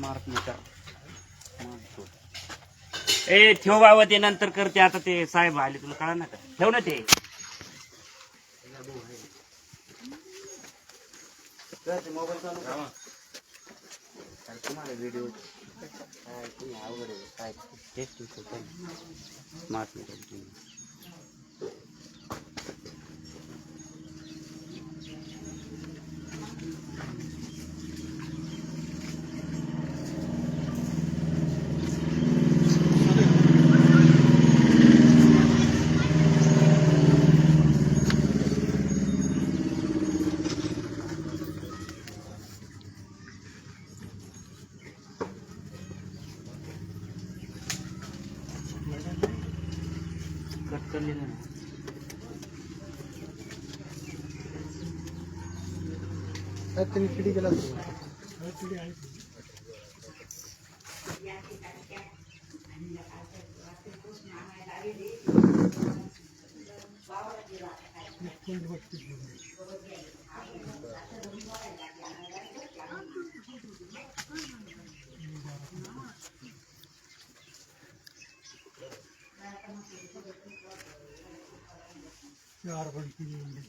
Smart meter ए ठेव बाबा ते नंतर करते. आता ते साहेब आले तुला कळा ना का? ठेव ना ते. मोबाईल काय तुम्हाला व्हिडिओ काय तुम्ही अवघड आहे काय टेस्ट स्मार्ट मीटर कट करलेलं ना तुम्ही पिढी गेला ആറ് മണിക്ക് വേണ്ടി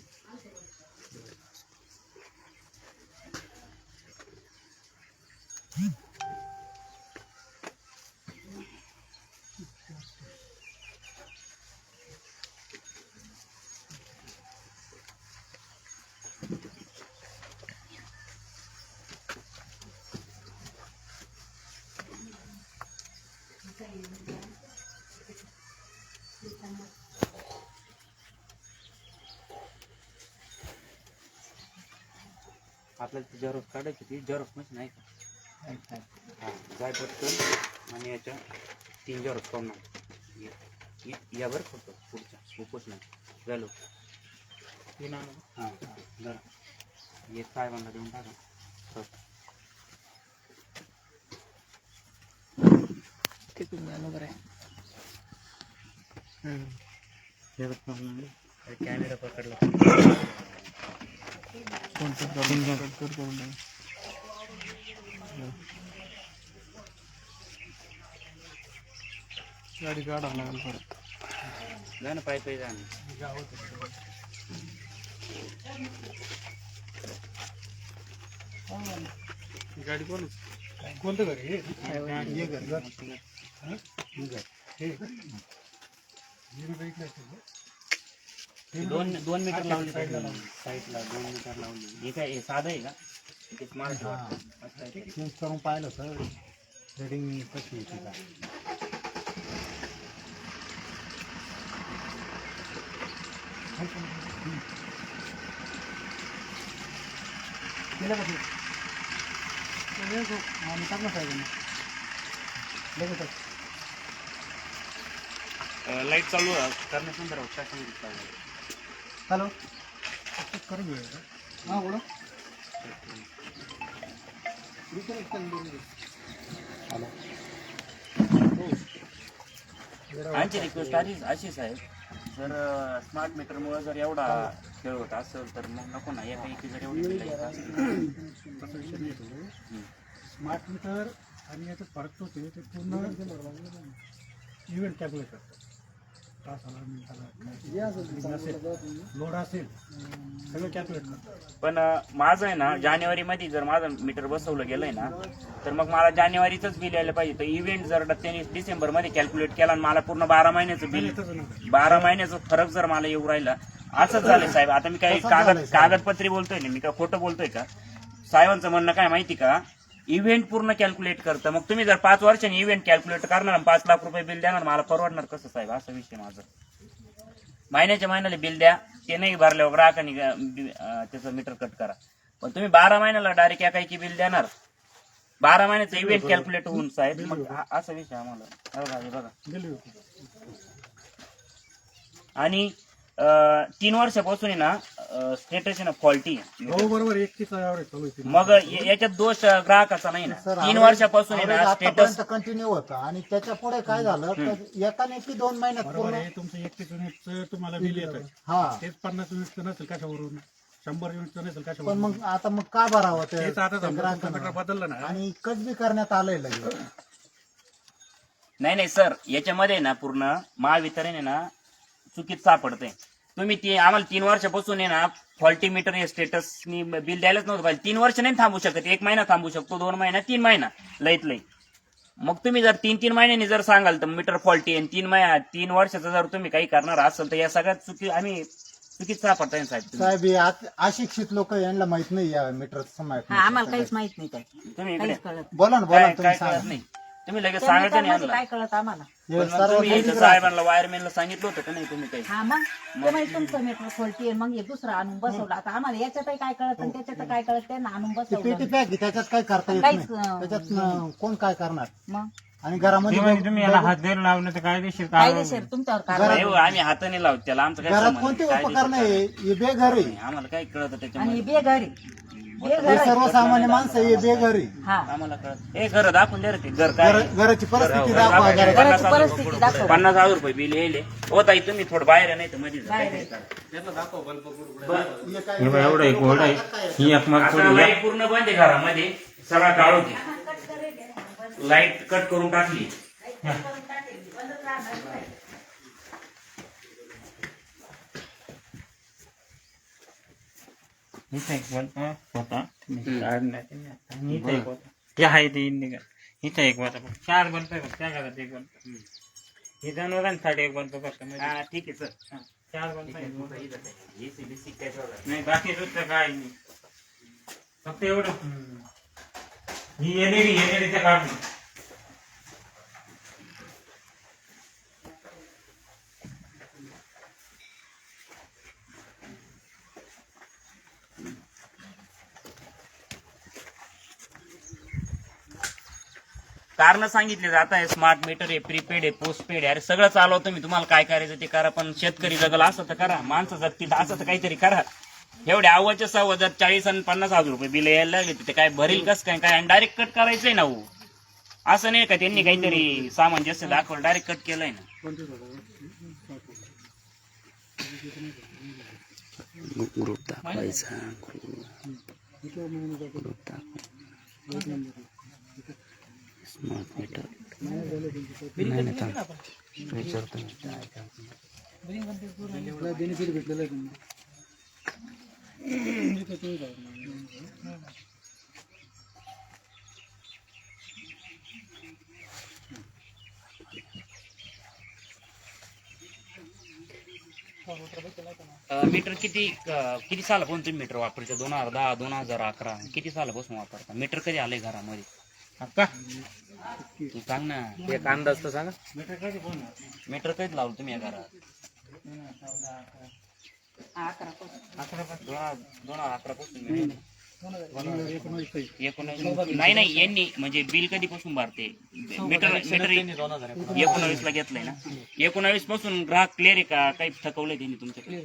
आपल्याला ती झेरॉक्स काढायची ती झेरॉक्स मशीन आहे का? हा जाय पटकन आणि याच्या तीन झेरॉक्स काढून आण. या- या- या बरं फक्त पुढच्या उपच नाही. झालो हां जरा एक काय म्हणला देऊन टाका. हो. कॅमेरा पकडला. गाडी काढावं लागेल परत. जा ना पाय पाय जा गाडी कोण कोणतं घर हे? हे घर. घर. हं? हे हे बी बघितलं असेल ना? दोन दोन मीटर लावले साईडला दोन मीटर लावले हे काय हे साधं आहे का? ते स्मार्ट चेंज करून पाहिलं सर रेडिंग कशी येते का? केलं का ते? टाकलं साहेबांना लगेचच लाइट चालू करण्यासंदर्भात काय सांगितलं हॅलो करून घेऊया? हां बोला हॅलो आमची रिक्वेस्ट अशीच अशीच आहे जर स्मार्ट मीटरमुळे जर एवढा खेळ होत असेल तर मग नको ना एका एकी जर एवढी बिलं येत असेल. स्मार्ट मीटर आणि याच्यात फरक तो होते ते पूर्ण इव्हेंट कॅल्क्युलेट करतात तासाला मिनिटाला असेल लोड असेल सगळं कॅल्क्युलेट करतात पण अं, माझं आहे ना जानेवारी मध्ये जर माझं मीटर बसवलं गेलंय ना तर मग मला जानेवारीच बिल यायला पाहिजे. तर इव्हेंट जर त्यांनी डिसेंबरमध्ये कॅल्क्युलेट केला आणि मला पूर्ण बारा महिन्याचं बिल तसं बारा महिन्याचा फरक जर मला येऊ राहिला असंच झालंय साहेब. आता मी काही कागद. कागदपत्री बोलतोय ना मी काय खोटं बोलतोय का? साहेबांचं म्हणणं काय माहिती का? इव्हेंट पूर्ण कॅल्क्युलेट करतं. मग तुम्ही जर पाच वर्षांनी इव्हेंट कॅल्क्युलेट करणार आणि पाच लाख रुपये बिल देणार मला परवडणार कसं साहेब? असा विषय माझा. महिन्याच्या महिन्याला बिल द्या ते नाही भरल्यावर ग्राहकांनी अं, त्याचं मीटर कट करा. पण तुम्ही बारा महिन्याला डायरेक्ट एकाएकी बिल देणार. बारा महिन्याचं इव्हेंट कॅल्क्युलेट होऊन साहेब. मग असा विषय आम्हाला. बघा. आणि तीन वर्षापासून आहे ना स्टेटस आहे ना फॉल्टी हो बरोबर. एकतीस ॲव्हरेज चालू आहे मग या- याच्यात दोष अं, ग्राहकाचा नाही ना. तीन वर्षापासून आहे ना स्टेटस कंटिन्यू होतं आणि त्याच्या पुढे काय झालं? तर एकाने की दोन महिन्यात बरोबर पूर्ण आहे. तुमचं एकतीस युनिटचं तुम्हाला बिल येतं हा. तेच पन्नास युनिटचं नसेल कशावरून? शंभर युनिटचं नसेल मग आता मग का भरावं ते तेच आता ग्राहकांना? बदललं ना. आणि कच बी करण्यात आलंय लगेच. नाही नाही सर. याच्यामध्ये ना पूर्ण महावितरण आहे ना चुकीत सापडतंय. तुम्ही ती आम्हाला तीन वर्षापासून आहे ना फॉल्टी मीटर हे स्टेटस बिल द्यायलाच नव्हतं पाहिजे. तीन वर्ष नाही थांबू शकत. एक महिना थांबू शकतो दोन महिना तीन महिना. लईत लई. मग तुम्ही जर तीन तीन महिन्यांनी जर सांगाल तर मीटर फॉल्टी आणि तीन महिना तीन वर्षाचं जर तुम्ही काही करणार असाल तर या सगळ्यात चुकी आम्ही चुकीत सापडताय साहेब तुम्ही. साहेब हे आ- अशिक्षित लोक यांना माहीत नाही या मीटरचं आम्हाला काहीच माहीत नाही काय तुम्ही इकडे. काहीच कळत बोला ना बोला काय ना तुम्ही काय कळत सांगा. नाही. तुम्ही लगेच सांगायचं नाही आणला काय कळत आम्हाला? पण मग सर्व तुम्ही माहिती इथं राहते. साहेबांना वायरमॅनला सांगितलं होतं का नाही तुम्ही काही? हा मग? ते माहिती तुमचं मीटर आहे मग हे दुसरं आणून बसवलं. आता आम्हाला याच्यातही काय कळत आणि त्याच्यात काय कळत त्यांना आणून पेटी बसवलं. पॅक त्याच्यात काय करता येत काहीच, नाही. अं, त्याच्यात कोण काय करणार? मग? आणि घरामध्ये म्हणजे तुम्ही याला हात धरून लावलं तर कायदेशीर कायदेशीर तुमच्यावर नाही हो, आम्ही हाताने लावतो त्याला. आमचं काय घरात संबंध कोणते. काय उपकरण दिसत आहे हे बेघर आहे. नाही. आम्हाला काय कळत आणि त्याच्यामध्ये. बेघरी हे सर्वसामान्य माणसं हे बेघर आहे. हा. आम्हाला कळत हे घर दाखवून द्या रे ते. घर काय घर- घराची परिस्थिती दाखवा. पन्नास घराची हजार परिस्थिती रुपये दाखव. पन्नास हजार रुपये बिल येईल. हो ताई तुम्ही थोडं बाहेर नाही तर मध्ये जा. बाहेर. आहे. हे काय- हे बघ, एवढं एक गोड आहे. ही एक मग आता थोडी लाइट पूर्ण बंद आहे घरामध्ये. सगळा काढू दे. लाइट कट करून टाकली. इथं एक बल्ब होता काढण्यात आणि इथं एक होता हे आहे ते इंडिका इथं एक होता बघ. चार बल्ब आहे बघ, त्या घरात एक बल्ब हे जनावरांसाठी एक बल्ब म्हणजे. हा ठीक आहे सर चार बल्ब नाही बाकी दुसरं काय नाही फक्त एवढं. ही एलईडी एलईडीचं काढून कारण सांगितले जात आहे स्मार्ट मीटर आहे प्रीपेड आहे पोस्टपेड आहे. अरे सगळं चालवतो मी तुम्हाला काय करायचं ते करा पण शेतकरी जगल असं तर करा. माणसं जगतील असं तर काहीतरी करा. एवढे आवाजच्या सव्वा जर चाळीस आणि पन्नास हजार रुपये बिल यायला लागले ते काय भरील कस काय? काय डायरेक्ट कट करायचंय ना हो. असं नाही का त्यांनी काहीतरी सामंजस्य दाखवलं डायरेक्ट कट केलंय ना. ग्रुप दाखवायचा ग्रुप दाखवा स्मार्ट मीटर नाही ना थांब. विचारतो मी. आपल्याला बेनिफिट भेटलेलं आहे मीटर किती किती सालापासून तुम्ही मीटर वापरता? दोन हजार दहा दोन हजार अकरा किती सालापासून वापरता? मीटर कधी आलंय घरामध्ये? तू सांग ना. एक अंदाज तर सांगा. मीटर कधी लावलं तुम्ही या घरात? अकरा दोन हजार दोन हजार अकरा पासून. एकोणावीस नाही नाही यांनी म्हणजे बिल कधीपासून भरते? मीटर मीटर एकोणावीस ला घेतलंय ना? एकोणावीसपासून ग्राहक क्लिअर आहे का? काही थकवलंय त्यांनी तुमच्याकडे?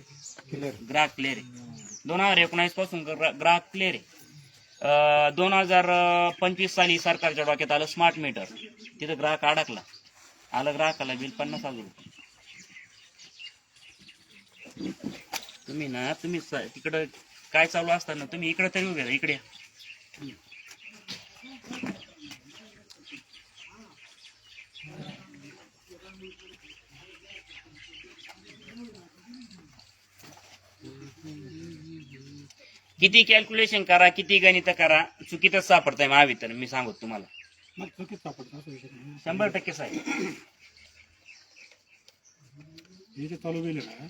ग्राहक क्लिअर आहे. दोन हजार एकोणावीसपासून ग्रा- ग्राहक क्लिअर आहे. दोन हजार पंचवीस साली सरकारच्या डोक्यात आलं स्मार्ट मीटर तिथं ग्राहक अडकला. आलं ग्राहकाला बिल पन्नास हजार रुपये. तुम्ही ना तुम्ही तिकडं काय चालू असताना तुम्ही इकडे तरी उभे इकडे किती कॅल्क्युलेशन करा किती गणित करा चुकीतच सापडताय महावितरण मी सांगतो तुम्हाला. मग चुकीच सापडतं असं विषय नाही. शंभर टक्के साहेब. हे जे चालू आहे ना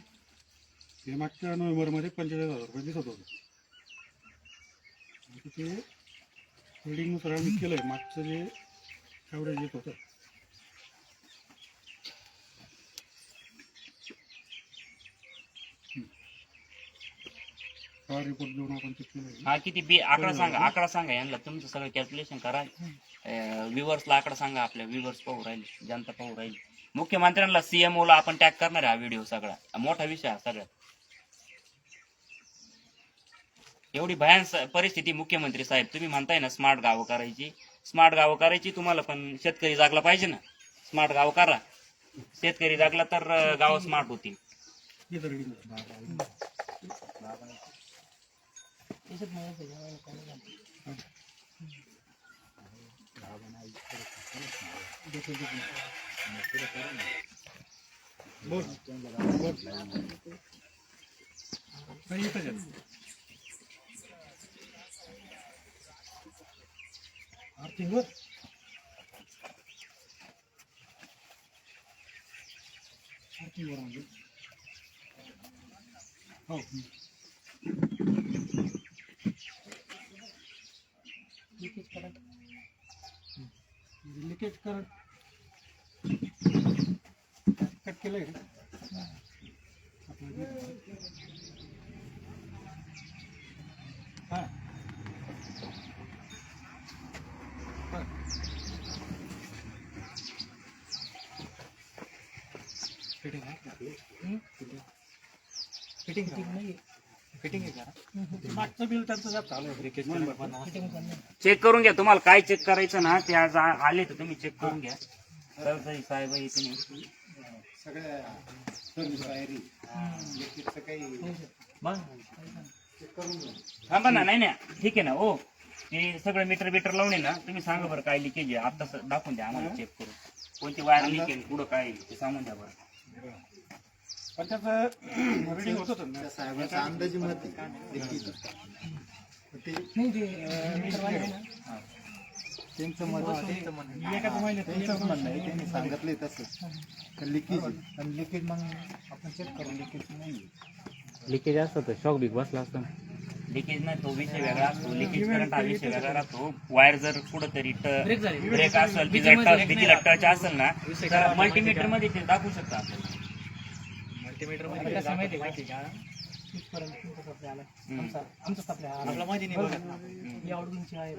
हे मागच्या नोव्हेंबरमध्ये पंचेचाळीस हजार रुपये दिसत होतं. आता ते रिडिंगनुसार आम्ही केलंय मागचं जे ॲव्हरेज येत होतं हा रिपोर्ट देऊन आपण चेक केलंय हा किती बी आकडा सांगा आकडा सांगा यांना तुमचं सगळं कॅल्क्युलेशन करा. व्ह्युअर्सला आकडा सांगा आपल्या व्ह्युअर्स पाहू राहिले जनता पाहू राहील. मुख्यमंत्र्यांना सीएमओ ला आपण टॅग करणार हा व्हिडिओ सगळा. मोठा विषय हा सगळ्यात. एवढी भयान परिस्थिती मुख्यमंत्री साहेब तुम्ही म्हणताय ना स्मार्ट गावं करायची स्मार्ट गावं करायची तुम्हाला पण शेतकरी जागला पाहिजे ना? स्मार्ट गाव करा शेतकरी जागला तर गावं स्मार्ट होतील. याच्यात मग असं जेवायला काय नाही. बोल बोल नाही इथंच आहे. आर्थिंगवर आर्थिंगवर म्हणजे हो लिकेज करा लिकेज कर. कट केलंय का? हा फिटिंग आहे? फिटिंग फिटिंग नाही. फिटिंग आहे का? मागचं बिल त्यांचं जात. चालू आहे लिकेज फिटिंग पण नाही. चेक करून घ्या. तुम्हाला काय चेक करायचं ना ते आज आ- आले तर तुम्ही चेक करून घ्या. तर ताई, साहेब येते नाही. थांबा ना नाही नाही. ठीक आहे ना हो. ते सगळं मीटर बिटर लावून आहे ना तुम्ही सांगा बरं काय लिकेज आहे. आता दाखवून द्या आम्हाला चेक करून. कोणती वायर लिक आहे पुढं काय आहे ते सांगून द्या बरं. पण त्याचं रिडिंग होत होतं ना. साहेबांचा अंदाजी मत आहे. नाही ते अं, मीटरवाले आहे ना. त्यांचं मत एकाच महिन्यात त्यांचंच म्हणणं आहे. त्यांनी सांगितलंय तसं. लिकेज आणि लिकेज मग आपण चेक करू. लिकेज नाही लिकेज असतं तर शॉक बिग बसला असतं लिकेज नाही तो विषय वेगळा असतो. लिकेज करंट हा विषय वेगळा राहतो. वायर जर कुठंतरी ब्रेक झाली. ब्रेक असेल ती जर टच असेल ना तर मल्टीमीटरमध्ये ते दाखवू शकता आपल्याला. आता कसं माहिती आहे का? तिथपर्यंत तुमचा सप्लाय आला आमचा आमचा सप्लाय आला आपला माहिती नाही या अडूनची आहे.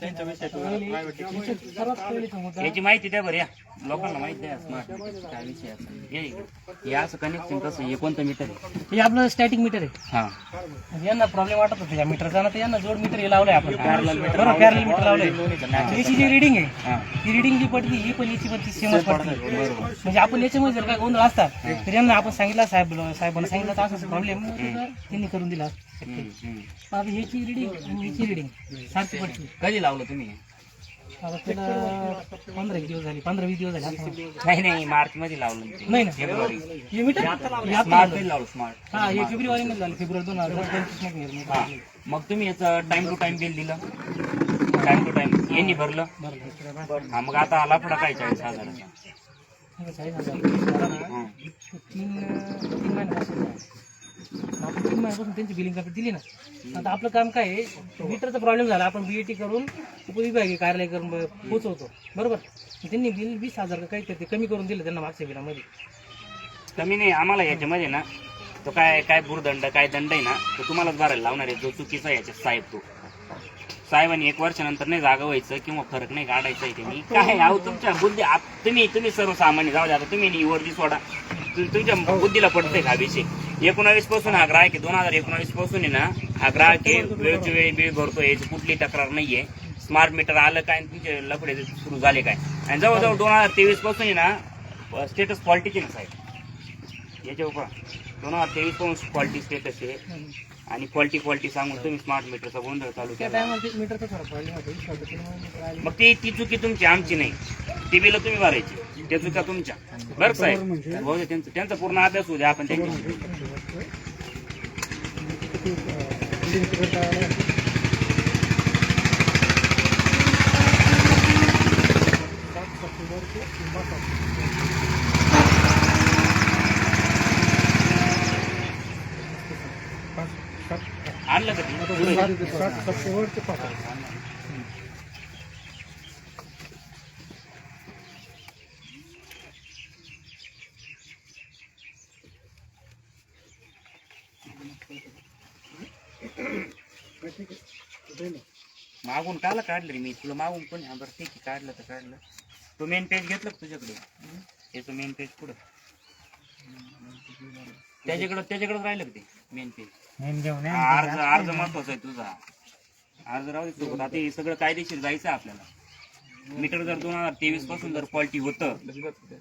त्यांचे सर्वात पहिले तो मुद्दा याची माहिती द्या बरं या. लोकांना माहिती द्या. स्मार्ट मीटर काय विषय असेल हे इकडे. हे असं कनेक्शन कसं हे कोणतं मीटर आहे? हे आपलं स्टॅटिक मीटर आहे. हा. म्हणजे यांना प्रॉब्लेम वाटत होता या मीटरचा ना तर यांना जोड मीटर हे लावलंय आपण. बरोबर पॅरल मीटर लावलंय. याची जी रिडिंग आहे. हा. ती रिडिंग जी पडली ही पण याची पण ती सेमच पडते. म्हणजे आपण याच्यामध्ये जर काय गोंधळ असता तर यांना आपण सांगितलं साहेब साहेबांना सांगितलं तर असं प्रॉब्लेम त्यांनी करून दिला. आता ह्याची रिडिंग आणि ह्याची रिडिंग सारखी पडली कधी लावलं तुम्ही? आता त्याला पंधरा एक दिवस झाले पंधरा वीस दिवस झाले. नाही नाही मार्च मध्ये लावलं ते. नाही ना फेब्रुवारी. हे मीटर हे आता स्मार्ट लावलं. स्मार्ट. हा हे फेब्रुवारी मध्ये झालं. फेब्रुवारी दोन हजार पंचवीसमध्ये हा. मग तुम्ही याचं टाइम टू टाइम बिल दिलं? टाइम टू टाइम यांनी भरलं? बरं हा मग आता लाफडा काय चाळीस हजार? तीन तीन महिन्यापासून. आपण तीन महिन्यापासून त्यांची बिलिंग करता दिली ना. आता आपलं काम काय आहे? मीटरचा प्रॉब्लेम झाला. आपण बीएटी करून उपविभागीय कार्यालय करून पोचवतो पोहोचवतो. बरोबर? त्यांनी बिल वीस हजार का काही ते कमी करून दिलं त्यांना मागच्या बिलामध्ये कमी नाही आम्हाला याच्यामध्ये ना तो काय काय भूरदंड काय दंड आहे ना तो तुम्हालाच भरायला लावणार आहे. जो चुकीचा आहे याच्यात साहेब तो. साहेबांनी एक वर्षानंतर नाही जागा व्हायचं किंवा फरक नाही काढायचा आहे त्यांनी. काय अहो तुमच्या बुद्धी आप- तुम्ही तुम्ही सर्वसामान्य. जाऊ द्या आता तुम्ही नाही वरती सोडा. तु- तुमच्या बुद्धीला पडतंय का अभिषेक? एकोणावीसपासून हा ग्राहक आहे दोन हजार एकोणावीसपासून आहे ना हा ग्राहक आहे वेळच्या वेळी बिल भरतो याची कुठली तक्रार नाहीये. स्मार्ट मीटर आलं काय आणि तुमचे लफडे सुरू झाले काय? आणि जवळजवळ दोन हजार तेवीसपासून आहे ना स्टेटस क्वालिटीचे ना साहेब. याच्या उपर. दोन हजार तेवीसपासून क्वालिटी स्टेटस आहे. आणि क्वालिटी क्वालिटी सांगून तुम्ही स्मार्ट मीटरचा गोंधळ चालू केला. मग ती ती चुकी तुमची आमची नाही. ती बिलं तुम्ही भरायची. त्याचं का तुमच्या? बरं साहेब. भाऊ त्यांचं त्यांचा पूर्ण अभ्यास होऊ द्या आपण त्यांच्या बिलिंग पिरियड काय आलं? सात सप्टेंबर ते बारा सप्टेंबर. पाच सात आणलं का ते? पुढे. सात सप्टेंबर ते पाच मागून काला काढलं रे मी. तुला मागून पण हा बरं ठीक आहे काढलं तर काढलं. तो मेन पेज घेतलं का तुझ्याकडे? त्याचं मेन पेज पुढं त्याच्याकडं त्याच्याकडे राहिलं का ते मेन पेज अर्ज अर्ज महत्त्वाचा आहे तुझा. अर्ज राहू दे सोबत. आता हे सगळं कायदेशीर जायचं आहे आपल्याला. मीटर जर दोन हजार तेवीसपासून जर क्वालिटी होतं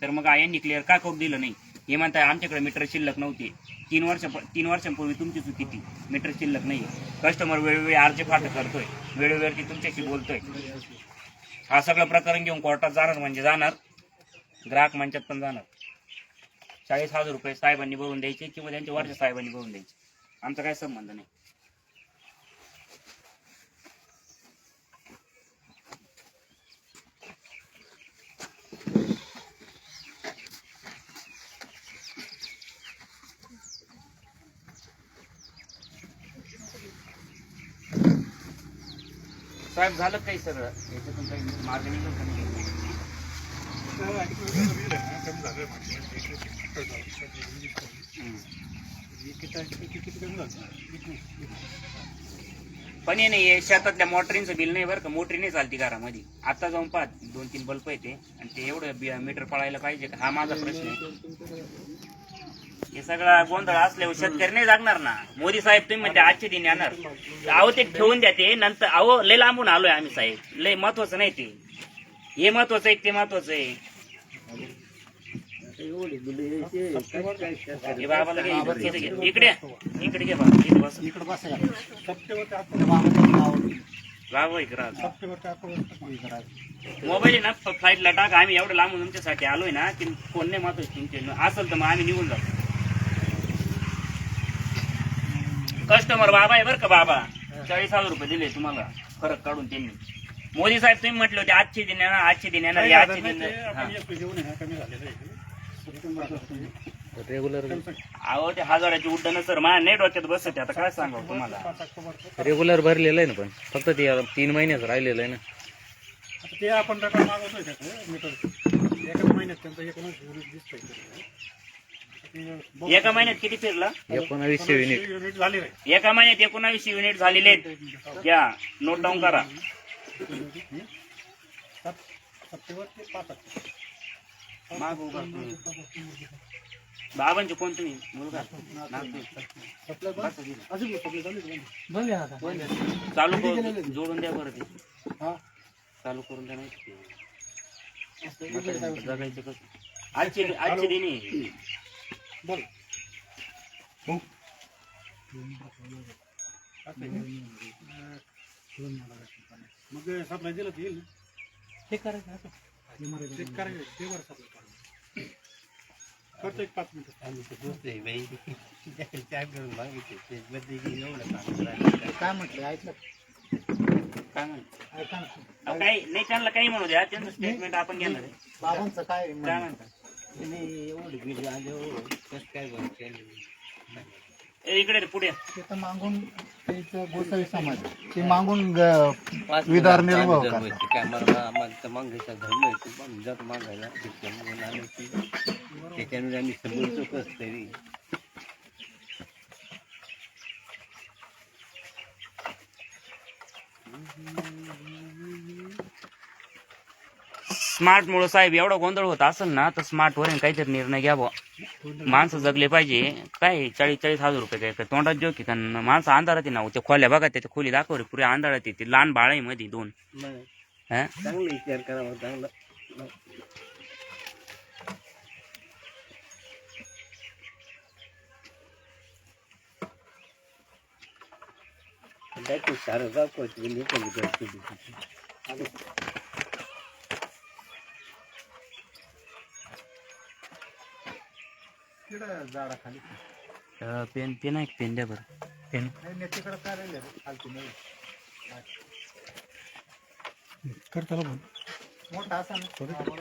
तर मग यांनी क्लिअर का करून दिलं नाही? हे म्हणताय आमच्याकडे मीटर शिल्लक नव्हती. तीन वर्ष तीन वर्षांपूर्वी तुमची चुकी ती मीटर शिल्लक नाही कस्टमर वेळोवेळी अर्ज फाट करतोय. वेळोवेळी तुमच्याशी बोलतोय. हा सगळं प्रकरण घेऊन कोर्टात जाणार म्हणजे जाणार. ग्राहक मंचात पण जाणार. चाळीस हजार रुपये साहेबांनी भरून द्यायचे किंवा त्यांच्या वर्ष साहेबांनी भरून द्यायचे. आमचा काय संबंध नाही. साहेब झालं काही सगळं? याच्यातून काही मार्ग निघेल पण हे नाही शेतातल्या मोटरींचं बिल नाही बरं का मोटरी नाही चालती घरामध्ये. आता जाऊन पाहत दोन तीन बल्ब येते आणि ते एवढं मीटर पळायला पाहिजे का? हा माझा प्रश्न आहे. हे सगळा गोंधळ असल्यावर शेतकरी नाही जागणार ना. मोदी साहेब तुम्ही म्हणते आजचे दिन येणार. अहो ते ठेवून द्या ते नंतर अहो लय लांबून आलोय आम्ही साहेब. लय महत्वाचं नाही ते. हे महत्वाचं आहे ते महत्वाचं आहे. हे बाबाला. इकडे इकडे. घे बाबा बस. इकडे बसा बाबा इकडे मोबाईल आहे ना फ्लाईटला टाका. आम्ही एवढं लांबून तुमच्यासाठी आलोय ना की फोन नाही महत्त्वाचे तुमचे असेल तर मग आम्ही निघून जातो कस्टमर बाबा आहे बरं का बाबा. चाळीस हजार रुपये दिले तुम्हाला. फरक काढून त्यांनी. मोदी साहेब तुम्ही म्हटले होते आजचे दिन येणार आजचे दिन येणार आजचे दिन एक रेग्युलर अहो ते हजाराची उड्डाण सर माझ्या नाही डोक्यात बसत आता काय सांगावं तुम्हाला? रेग्युलर भरलेलं आहे ना पण. फक्त ते आता तीन महिन्याच राहिलेलं आहे ना. आता ते आपण मागवतोय त्याचं मीटर. एकाच महिन्यात त्यांचं एकोणीस युनिट दिसतंय एका महिन्यात किती फिरला? एकोणावीसशे युनिट. युनिट झाले रे एका महिन्यात एकोणावीस युनिट झालेले आहेत. घ्या नोट डाऊन करा. सात सप्टेंबर ते पाच ऑक्टोबर माग उभा बाबांचे कोण तुम्ही? मुलगा? नागपूर. अजून सप्ले झाले का? बंद आहे आता चालू करून जोडून द्या बरं ते. हा? चालू करून द्या नाही जगायचं कसं? आजचे आजचे दिन. बोल. मग? सप्लाय दिलं तर येईल हे करायचं असं चेक करायचं ते बरं सप्लाय करा करतो एक पाच मिनिटं. काय म्हटलं? ऐकलं काय नाही त्यांना काही म्हणू द्या. त्यांचं स्टेटमेंट आपण घेणार आहे. बाबांचं काय काय? म्हणतात केलं? ए, इकडे रे, पुढे. ते तर मागून त्याचं गोसावी समाज ते मागून ग- विदार निर्वाह करतात त्याच्यामुळे आम्ही समजतो कस तरी स्मार्ट मुळे साहेब एवढा गोंधळ होत असेल ना तर स्मार्ट वर काहीतरी निर्णय घ्यावा. माणसं जगले पाहिजे. काय चाळीस चाळीस हजार रुपये काय तोंडात जो की कारण माणसं अंधारात आहे ना त्या खोल्या बघा त्याच्या खोली दाखव रे पुरे अंधारात येते लहान बाळ आहे मध्ये दोन. हा? सारं अं, पेन पेन आहे का? पेन द्या बरं. पेन. नाही, नेत्याकडं काय राहिलं रे? खालती नाही. करताना पण मोठा असा ना.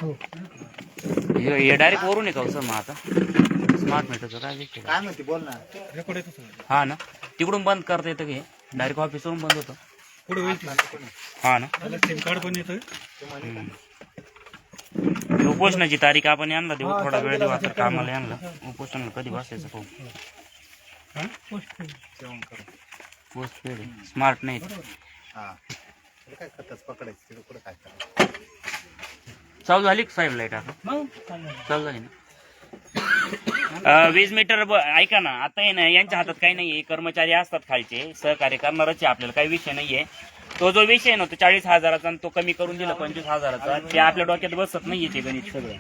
हो. हे डायरेक्ट वरून आहे का हो सर मग आता? स्मार्ट मीटरचं काय विषय? काय म्हणते बोल ना. रेकॉर्ड येतं सगळं. हा ना. तिकडून बंद करता येतं की डायरेक्ट ऑफिसवरून बंद होतं. पुढे होईल हा ना. सिम कार्ड पण येतं? उपोषणाची तारीख आपण यांना देऊ थोडा वेळ देऊ आता कामाला यांना. उपोषण कधी बसायचं पाहू. पोस्ट पेड स्मार्ट नाही हा. चालू झाली का साहेब लाइट आता. चालू झाली. ना? वीज मीटर ब- ऐका ना आता आहे ना यांच्या हातात काही नाहीये. कर्मचारी असतात खालचे. सहकार्य करणारच आहे. आपल्याला काही विषय नाहीये. तो जो विषय आहे ना तो चाळीस हजाराचा आणि तो कमी करून दिला पंचवीस हजाराचा ते आपल्या डोक्यात बसत नाहीये ते गणित सगळं.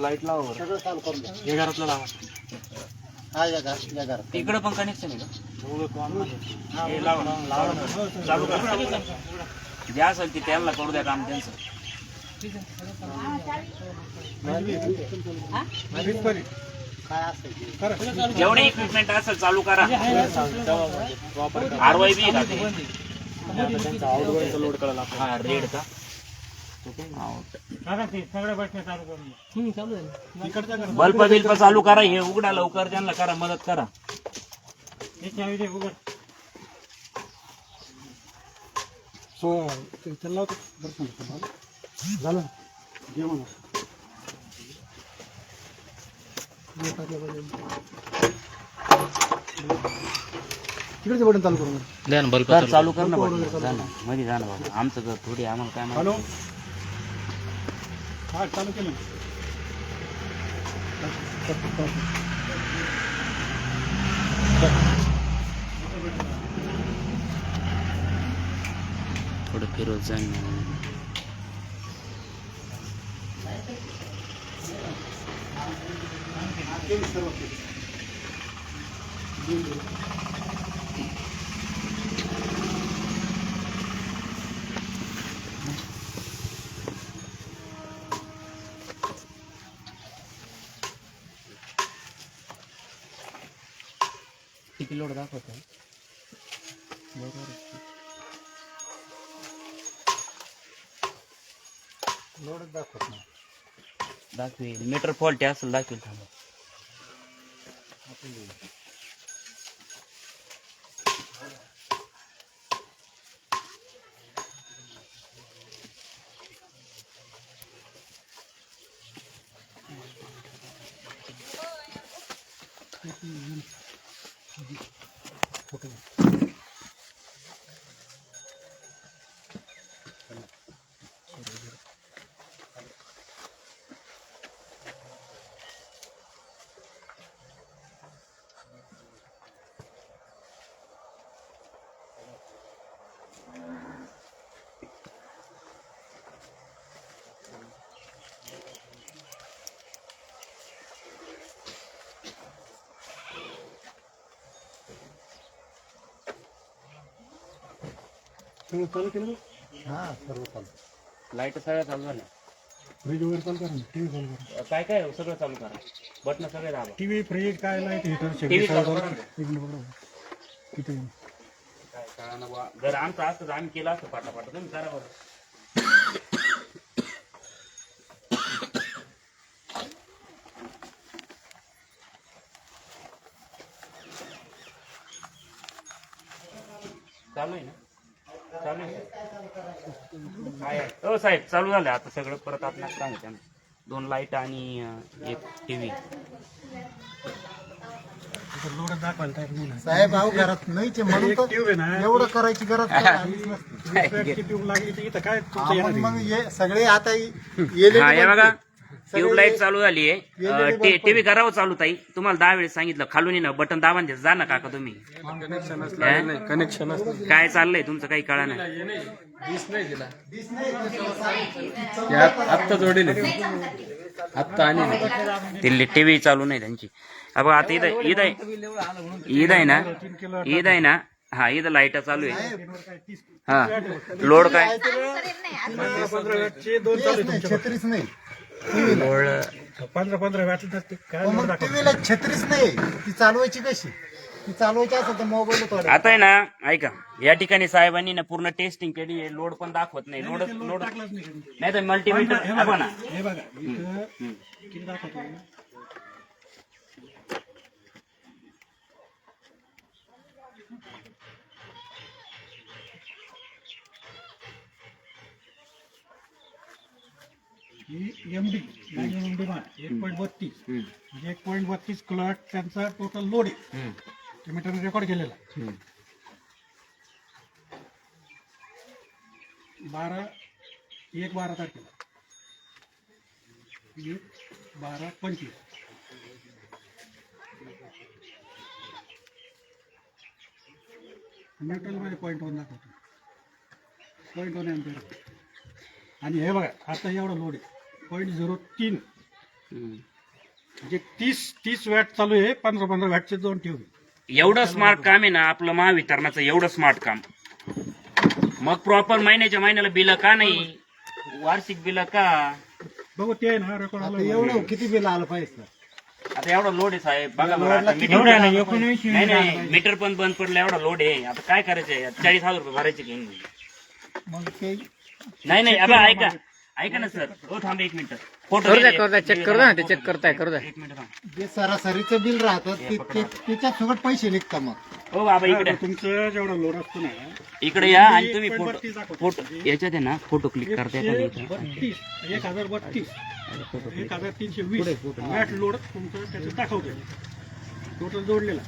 लाइट लावा सगळं करून द्या हे घरातलं लावा. हा या या घरात. इकडं पण कनेक्शन आहे का? हे लावा. लावा चालू करा. जे असेल ते त्यांना करू द्या काम त्यांचं. काय असेल जेवढे इक्विपमेंट असेल चालू करा. आर वाय बी का ते? रेड का? बल्ब बिल्ब चालू करा हे उघडा लवकर त्यांना करा मदत करा. हे सो ते त्याला. झालं? हे. तिकडचे बटन चालू करून द्या ना बल्ब कर. चालू कर ना बटन. जा ना मध्ये जा ना बाबा आमचं घर थोडी आम्हाला काय हा चालू केलं थोडं फिरवत जाईन किती लोड दाखवतो लोडच दाखवत नाही. दाखवेल. मीटर फॉल्ट असेल दाखवेल थांबा. ことで。सगळं चालू केलं हा सर्व चालू. लाइट सगळ्या चालू झाल्या फ्रीज वगैरे चालू करा टी व्ही चालू करा. काय काय आहे? सगळं चालू करा. बटन सगळे दाबा. टी व्ही फ्रीज काय लाइट हिटर TV सगळं चालू चालू करा. करा एक मिनिट बघा. किती काय बुवा. जर आमचं असतं तर आम्ही केलं असतं पाठापाठ तुम्ही करा बरं. चालू आहे ना? चालू आहे? हो साहेब चालू झालं आता सगळं परत आपल्याला सांगितलं दोन लाइट आणि एक टीव्ही साहेब अहो घरात नाहीचे म्हणून एक ट्यूब आहे तर ना. एवढं करायची गरज काय? आलीच नसती. तर हा, मग हे सगळे आता येले हा हे बघा. ट्यूबलाईट चालू झाली आहे. टीव्ही करावं चालू ताई. तुम्हाला दहा वेळेस सांगितलं. खालून ना. बटन दाबा द्या. जा ना काका तुम्ही. कनेक्शन काय चाललंय? तुमचं काही कळा नाही आत्ता जोडील. आत्ता आणि दिल्ली टीव्ही चालू नाही त्यांची. अब आता इथं ईद आहे. ईद आहे ना. ईद आहे ना. हा इथं लाइट चालू आहे. हा. लोड काय? पंधरा वॅटचे नाही पंधरा पंधरा वॅट ते काय हो, मग टीव्हीला छत्रीच नाही. ती चालवायची कशी? ती चालवायची असेल तर मोबाईल आता आहे ना ऐका. या ठिकाणी साहेबांनी ना पूर्ण टेस्टिंग केली आहे. लोड पण दाखवत नाही. लोड लोड नाही. तर मल्टीमीटर बघा ना. हे बघा. इथं किती दाखवतो? ही एम डी मॅक्झिमम डिमांड एक पॉईंट बत्तीस. म्हणजे एक पॉईंट बत्तीस क्लॉट त्यांचा टोटल लोड आहे. ते मीटरने रेकॉर्ड केलेला. आहे. बारा एक बारा तारखेला. एक बारा पंचवीस. न्यूट्रलमध्ये पॉईंट वन दाखवतो. पॉईंट वन एम्पियर आणि हे बघा आता एवढं लोड आहे. पॉईंट झिरो तीन म्हणजे तीस तीस वॅट चालू आहे पंधरा पंधरा वॅटचे दोन ठेवले एवढं स्मार्ट काम आहे ना आपलं महावितरणाचं एवढं स्मार्ट काम. मग प्रॉपर महिन्याच्या महिन्याला बिल का नाही? वार्षिक बिल का? बघू ते आहे ना रेकॉर्ड आता आलं एवढं किती बिल आलं पाहिजे आता एवढा लोड आहे साहेब बघा बरं आता मीटर एवढा नाही नाही नाही मीटर पण बंद पडलं एवढा लोड आहे. आता काय करायचंय चाळीस हजार रुपये भरायचे घेऊन. मग ते नाही नाही आता ऐका. ऐका ना सर. हो थांबा एक मिनिट. फोटो करू द्या करू द्या. चेक करू द्या ते चेक करताय करू द्या. एक मिनिट थांब. जे सरासरीचं बिल राहतं ते ते- त्याच्यात सगळं पैसे निघतात मग. हो बाबा इकडे. तुमचं जेवढा लोड असतो ना इकडे या आणि तुम्ही फोटो याच्यात आहे ना फोटो क्लिक करता येतात एकशे इथं. बत्तीस एक हजार बत्तीस. एक हजार तीनशे वीस. वॅट लोड तुमचं त्याच्यात दाखवतोय. टोटल जोडलेला.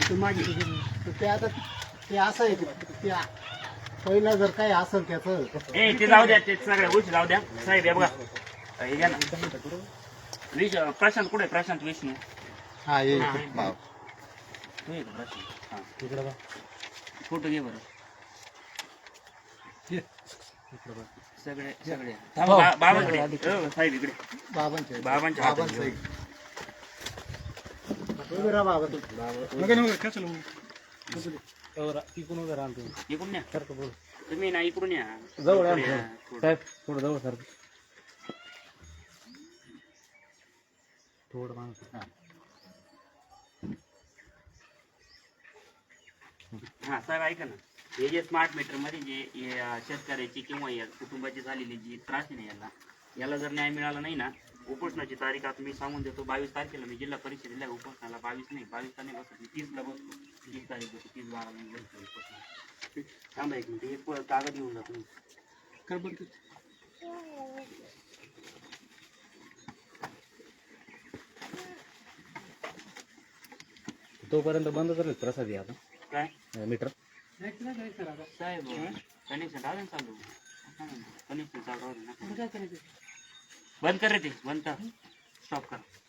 इथं मागे. ते आता ते असं आहे की ते आ- पहिला जर काही असेल त्याचं. ए ते जाऊ द्या ते सगळ्या गोष्टी जाऊ द्या. साहेब या बघा. हे घ्या ना. विश प्रशांत कुठे प्रशांत विष्णू. हा ये. इथे. भाव. तू ये का प्रशांत. हा. बघ. फोटो घे बरं. सगळे सगळे. थांबा, बा- बाबांकडे. हो, साहेब इकडे. बाबांचे बाबांच्या हातात बाबांचं घेऊ. एक. उभे राहा बाबा. तू. नका नका कशाला इकडून या तुम्ही ना इकडून या. जवळ. थोडं. साहेब थोडं जवळ सर हा. साहेब ऐका ना. हे जे स्मार्ट मीटरमध्ये जे हे, अं, शेतकऱ्याची किंवा या कुटुंबाची झालेली जी त्रास आहे ना याला याला जर न्याय मिळाला नाही ना उपोषणाची तारीख आता मी सांगून देतो बावीस तारखेला मी जिल्हा परिषदेला उपोषणाला बावीस नाही बावीस तारीख बसतो मी तीसला बसतो. तीस तारीख बसतो तीस बारा मी बसतो उपोषणाला. थांबा एक मिनिट एक कागद घेऊन जातो मी. कर बंद. तोपर्यंत बंद करेल प्रसाद आहे आता. काय? मीटर साहेब कनेक्शन चालू. बंद कर रे ते. बंद कर. स्टॉप कर.